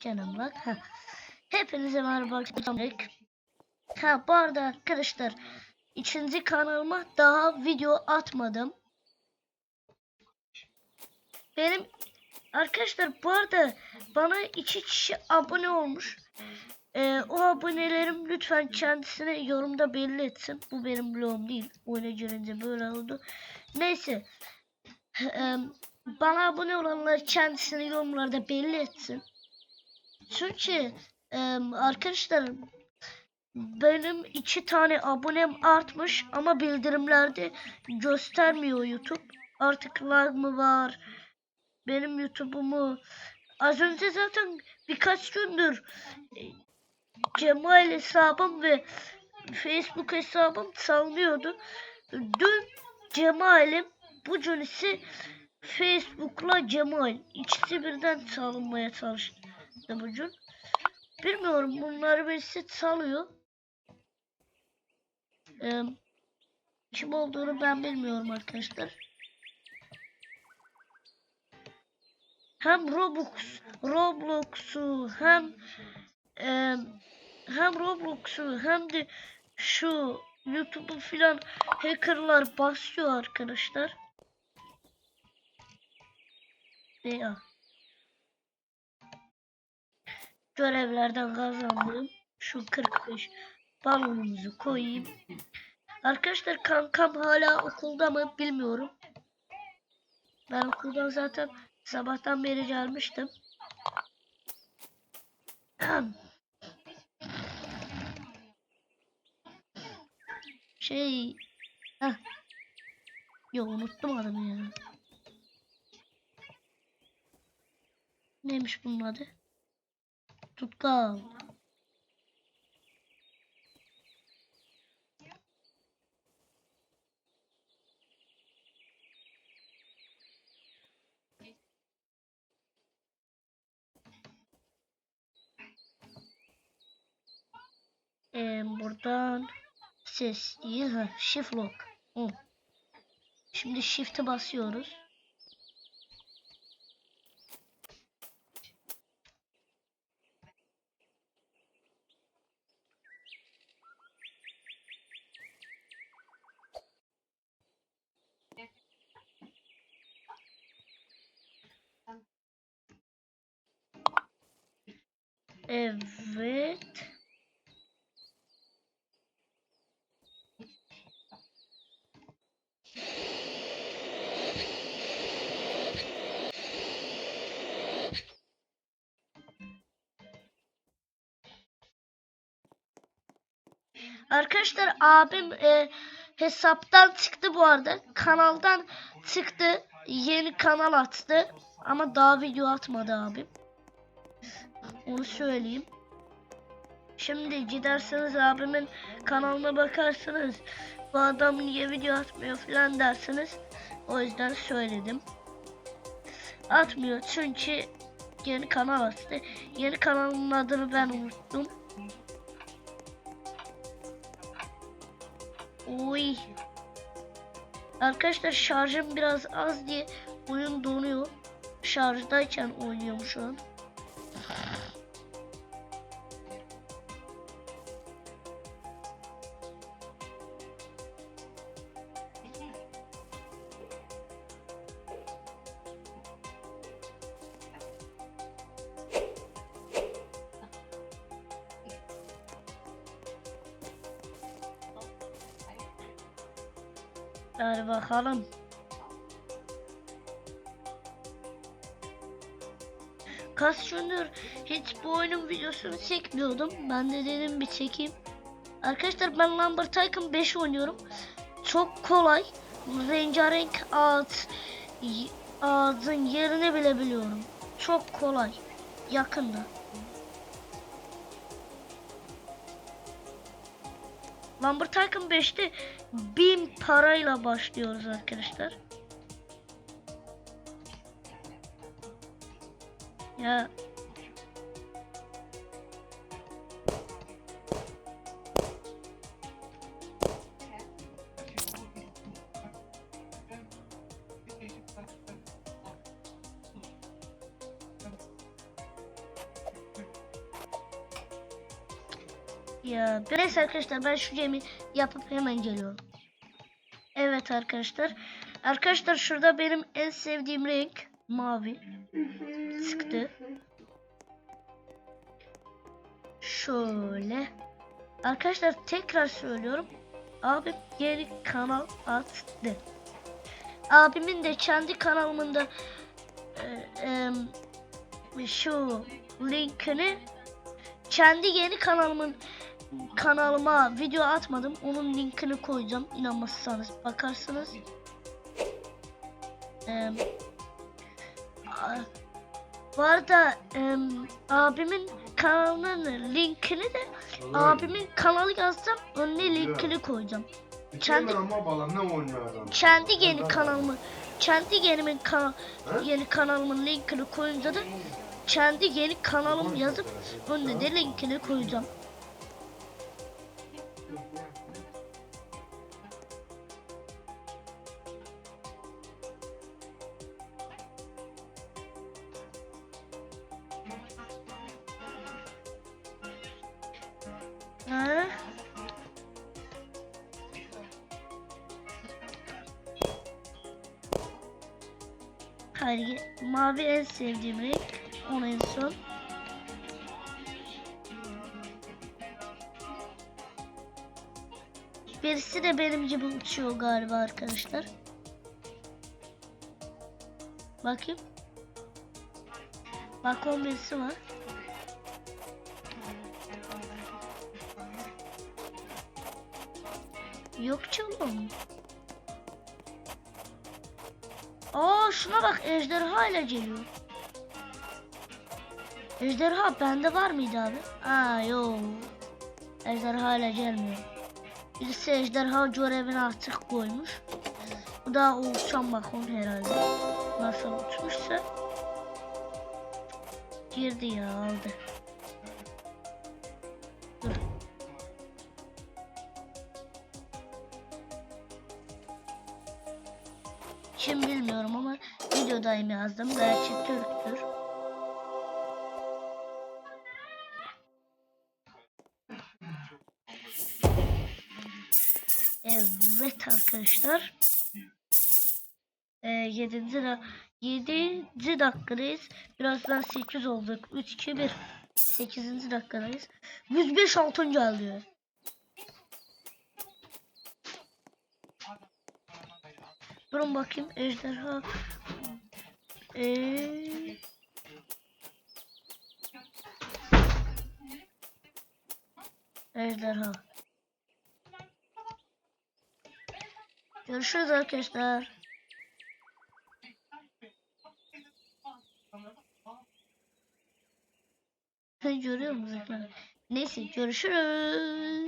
Canım bak. Hepinize merhaba arkadaşlar. Ha bu arada arkadaşlar ikinci kanalıma daha video atmadım. Benim arkadaşlar bu arada bana iki kişi abone olmuş. Ee, o abonelerim lütfen kendisine yorumda belli etsin. Bu benim bloğum değil. Oyuna girince böyle oldu. Neyse. Ee, bana abone olanlar kendisini yorumlarda belli etsin. Çünkü e, arkadaşlar benim iki tane abonem artmış ama bildirimlerde göstermiyor YouTube. Artık lag mı var? Benim YouTube'umu az önce zaten birkaç gündür Cemal hesabım ve Facebook hesabım salmıyordu. Dün Cemal'im bugün ise Facebook'la Cemal ikisi birden salınmaya çalıştı bugün. Bilmiyorum bunları birisi salıyor. Ee, kim olduğunu ben bilmiyorum arkadaşlar. Hem Roblox, Roblox'u hem e, hem Roblox'u hem de şu YouTube'u filan hackerlar basıyor arkadaşlar. Ya. Görevlerden kazandığım şu 45 balonumuzu koyayım. Arkadaşlar kankam hala okulda mı bilmiyorum. Ben okuldan zaten sabahtan beri gelmiştim. Şey... Heh. Yo unuttum adımı ya. Neymiş bunun adı? Tutkal. Ee, buradan ses iyi ha shift lock. Hı. Şimdi shift'e basıyoruz. Evet. Arkadaşlar abim e, hesaptan çıktı bu arada. Kanaldan çıktı. Yeni kanal attı. Ama daha video atmadı abim. Onu söyleyeyim. Şimdi giderseniz abimin kanalına bakarsınız. Bu adam niye video atmıyor falan dersiniz. O yüzden söyledim. Atmıyor çünkü yeni kanal açtı. Yeni kanalın adını ben unuttum. Oy. Arkadaşlar şarjım biraz az diye oyun donuyor. Şarjdayken oynuyorum şu an. Hadi bakalım. Kaç gündür hiç bu oyunun videosunu çekmiyordum. Ben de dedim bir çekeyim. Arkadaşlar ben Lambert Tycoon 5 oynuyorum. Çok kolay. Rengarenk ağaç ağacın yerini bile biliyorum. Çok kolay. Yakında. Lambert Tycoon 5'te 1000 parayla başlıyoruz arkadaşlar. Ya Ya neyse arkadaşlar ben şu gemi yapıp hemen geliyorum. Evet arkadaşlar. Arkadaşlar şurada benim en sevdiğim renk mavi. Sıktı. Şöyle. Arkadaşlar tekrar söylüyorum. Abim yeni kanal attı. Abimin de kendi kanalımda e, e, şu linkini kendi yeni kanalımın kanalıma video atmadım. Onun linkini koyacağım. İnanmazsanız bakarsınız. Ee, bu arada abimin kanalının linkini de abimin kanalı yazacağım. Önüne linkini koyacağım. kendi- kendi yeni kanalımı kendi yenimin kana, Ha? yeni kanalımın linkini koyunca da kendi yeni kanalım yazıp önüne de linkini koyacağım. Hayır, mavi en sevdiğim renk. Onu en son. Birisi de benim gibi uçuyor galiba arkadaşlar. Bakayım. Bakon birisi var. Yok canım. Aa şuna bak ejderha ile geliyor. Ejderha bende var mıydı abi? Aa yok. Ejderha ile gelmiyor. Birisi ejderha görevini artık koymuş. Bu da uçan bakon herhalde. Nasıl uçmuşsa. Girdi ya aldı. Kim bilmiyorum ama videodayım yazdım. Belki Türktür. Evet arkadaşlar. Ee, 7. da 7. dakikadayız. Birazdan 8 olduk. 3 2 1. 8. dakikadayız. 105 altın geldi. Durun bakayım ejderha. Ee... Ejderha. Görüşürüz arkadaşlar. Görüyor musun? Neyse görüşürüz.